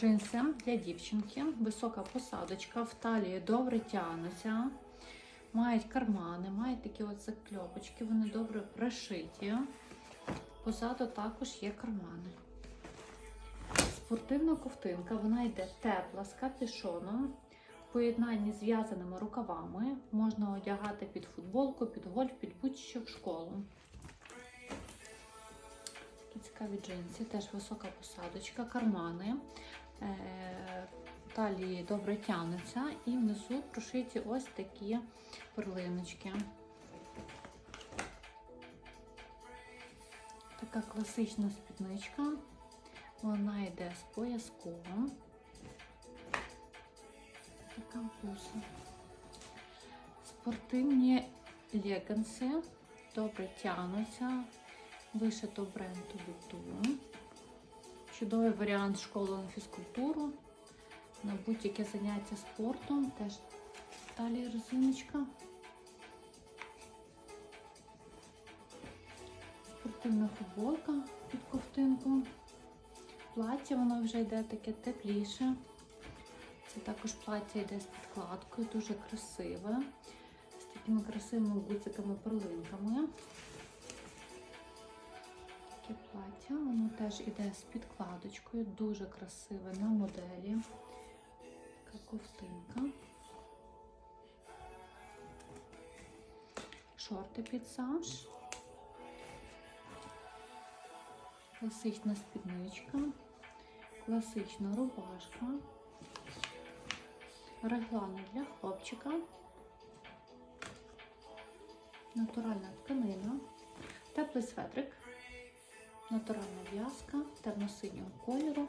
Джинси для дівчинки, висока посадочка, в талії добре тягнуться, мають кармани, мають такі от закльопочки, вони добре пришиті. Позаду також є кармани. Спортивна ковтинка, вона йде тепла з капюшоном. В поєднанні з в'язаними рукавами можна одягати під футболку, під гольф, під будь-що в школу. Такі цікаві джинси, теж висока посадочка, кармани. Е, Талії добре тягнуться і внизу прошиті ось такі перлиночки. Така класична спідничка. Вона йде з пояском. Така буса. Спортивні легінси добре тягнуться. Вишито бренду Буту. Чудовий варіант школи на фізкультуру. На будь-яке заняття спортом. Теж далі резиночка. Спортивна футболка під ковтинку. Плаття воно вже йде таке тепліше. Це також плаття йде з підкладкою, дуже красиве. З такими красивими гудзиками перлинками. Таке плаття, воно теж іде з підкладочкою, дуже красиве на моделі. Така ковтинка. Шорти під замш. Класична спідничка, класична рубашка, реглани для хлопчика, натуральна тканина, теплий светрик, натуральна в'язка темно-синього кольору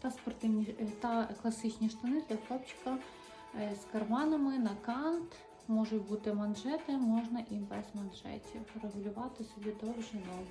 та спортивні е, та класичні штани для хлопчика е, з карманами на кант. Можуть бути манжети, можна і без манжетів. Регулювати собі довжину.